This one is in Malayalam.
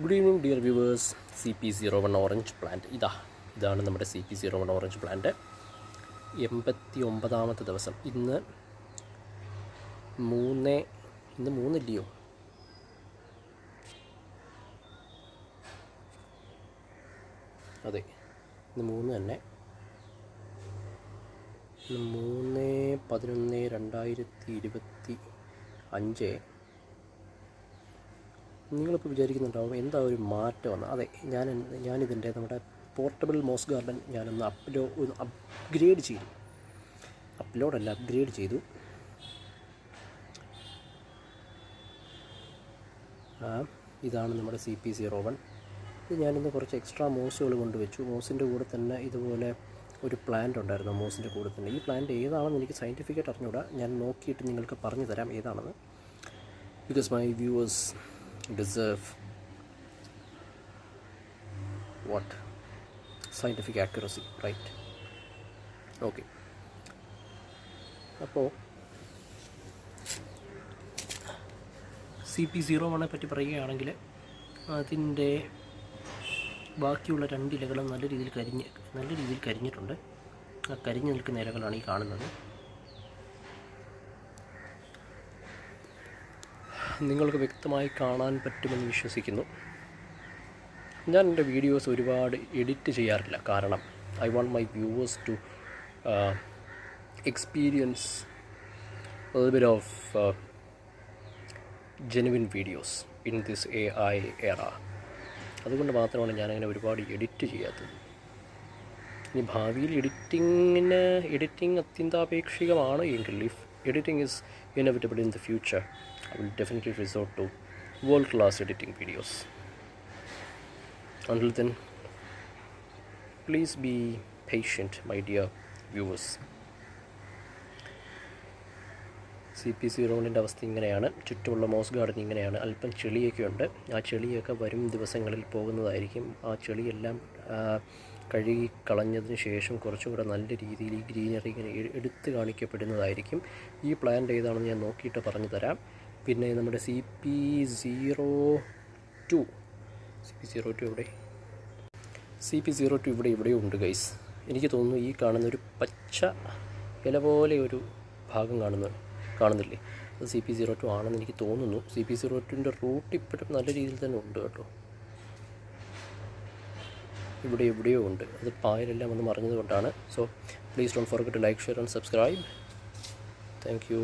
Good evening dear viewers C P zero one orange plant ഇതാ ഇതാണ് നമ്മുടെ C P zero one orange plant എൺപത്തി ഒമ്പതാമത്തെ ദിവസം. ഇന്ന് മൂന്ന് ഇന്ന് മൂന്നില്ലയോ അതെ ഇന്ന് മൂന്ന് തന്നെ. മൂന്ന് പതിനൊന്ന് രണ്ടായിരത്തി ഇരുപത്തി അഞ്ച് നിങ്ങളിപ്പോൾ വിചാരിക്കുന്നുണ്ടാവും എന്താ ഒരു മാറ്റം വന്നത് അതെ ഞാൻ ഞാനിതിന്റെ നമ്മുടെ പോർട്ടബിൾ മോസ് ഗാർഡൻ ഞാനൊന്ന് അപ്ലോ ഒന്ന് അപ്ഗ്രേഡ് ചെയ്തു. അപ്ലോഡല്ല അപ്ഗ്രേഡ് ചെയ്തു. ഇതാണ് നമ്മുടെ സി പി സീറോ വൺ ഇത് ഞാനിന്ന് കുറച്ച് എക്സ്ട്രാ മോസുകൾ കൊണ്ടുവച്ചു. മോസിന്റെ കൂടെ തന്നെ ഇതുപോലെ ഒരു പ്ലാന്റ് ഉണ്ടായിരുന്നു മോസിന്റെ കൂടെ തന്നെ. ഈ പ്ലാന്റ് ഏതാണെന്ന് എനിക്ക് സയന്റിഫിക്കായിട്ട് അറിഞ്ഞുകൂടാ ഞാൻ നോക്കിയിട്ട് നിങ്ങൾക്ക് പറഞ്ഞു തരാം ഏതാണെന്ന്. Because my viewers deserve what? Scientific accuracy right? Okay. അപ്പോൾ സി പി സീറോ വണ്ണെ പറ്റി പറയുകയാണെങ്കിൽ അതിന്റെ ബാക്കിയുള്ള രണ്ട് ഇലകളും നല്ല രീതിയിൽ കരിഞ്ഞ് നല്ല രീതിയിൽ കരിഞ്ഞിട്ടുണ്ട്. ആ കരിഞ്ഞു നിൽക്കുന്ന ഇലകളാണ് ഈ കാണുന്നത്. നിങ്ങൾക്ക് വ്യക്തമായി കാണാൻ പറ്റുമെന്ന് വിശ്വസിക്കുന്നു. ഞാൻ എന്റെ വീഡിയോസ് ഒരുപാട് എഡിറ്റ് ചെയ്യാറില്ല. കാരണം I want my viewers to experience bit of genuine videos in this A I era അതുകൊണ്ട് മാത്രമാണ് ഞാനങ്ങനെ ഒരുപാട് എഡിറ്റ് ചെയ്യാത്തത്. ഇനി ഭാവിയിൽ എഡിറ്റിങ്ങിന് എഡിറ്റിംഗ് അത്യന്താപേക്ഷികമാണ് എങ്കിൽ if editing is inevitable in the future, I will definitely resort to world class editing videos. Until then, please be patient, my dear viewers. C P C റോഡിന്റെ അവസ്ഥ ഇങ്ങനെയാണ് ചുറ്റുമുള്ള മോസ് ഗാർഡൻ ഇങ്ങനെയാണ് അല്പം ചെളിയൊക്കെ ഉണ്ട് ആ ചെളിയൊക്കെ വരും ദിവസങ്ങളിൽ പോകുന്നതായിരിക്കും ആ ചെളിയെല്ലാം കഴുകി കളഞ്ഞതിന് ശേഷം കുറച്ചും കൂടെ നല്ല രീതിയിൽ ഈ ഗ്രീനറി ഇങ്ങനെ എടുത്ത് കാണിക്കപ്പെടുന്നതായിരിക്കും. ഈ പ്ലാന്റ് ഏതാണെന്ന് ഞാൻ നോക്കിയിട്ട് പറഞ്ഞു തരാം. പിന്നെ നമ്മുടെ C P zero two. C P zero two എവിടെ? സി പി സീറോ ടു ഇവിടെ ഇവിടെയും ഉണ്ട് ഗൈസ്. എനിക്ക് തോന്നുന്നു ഈ കാണുന്ന ഒരു പച്ച ഇല പോലെ ഒരു ഭാഗം കാണുന്നു കാണുന്നില്ലേ? അത് സി പി സീറോ ടു ആണെന്ന് എനിക്ക് തോന്നുന്നു. സി പി സീറോ ടുവിന്റെ റൂട്ട് ഇപ്പോഴും നല്ല രീതിയിൽ തന്നെ ഉണ്ട് കേട്ടോ. ഇവിടെ എവിടെയോ ഉണ്ട്. അത് പായലെല്ലാം വന്ന് മറിഞ്ഞത് കൊണ്ടാണ് so please don't forget to like share and subscribe thank you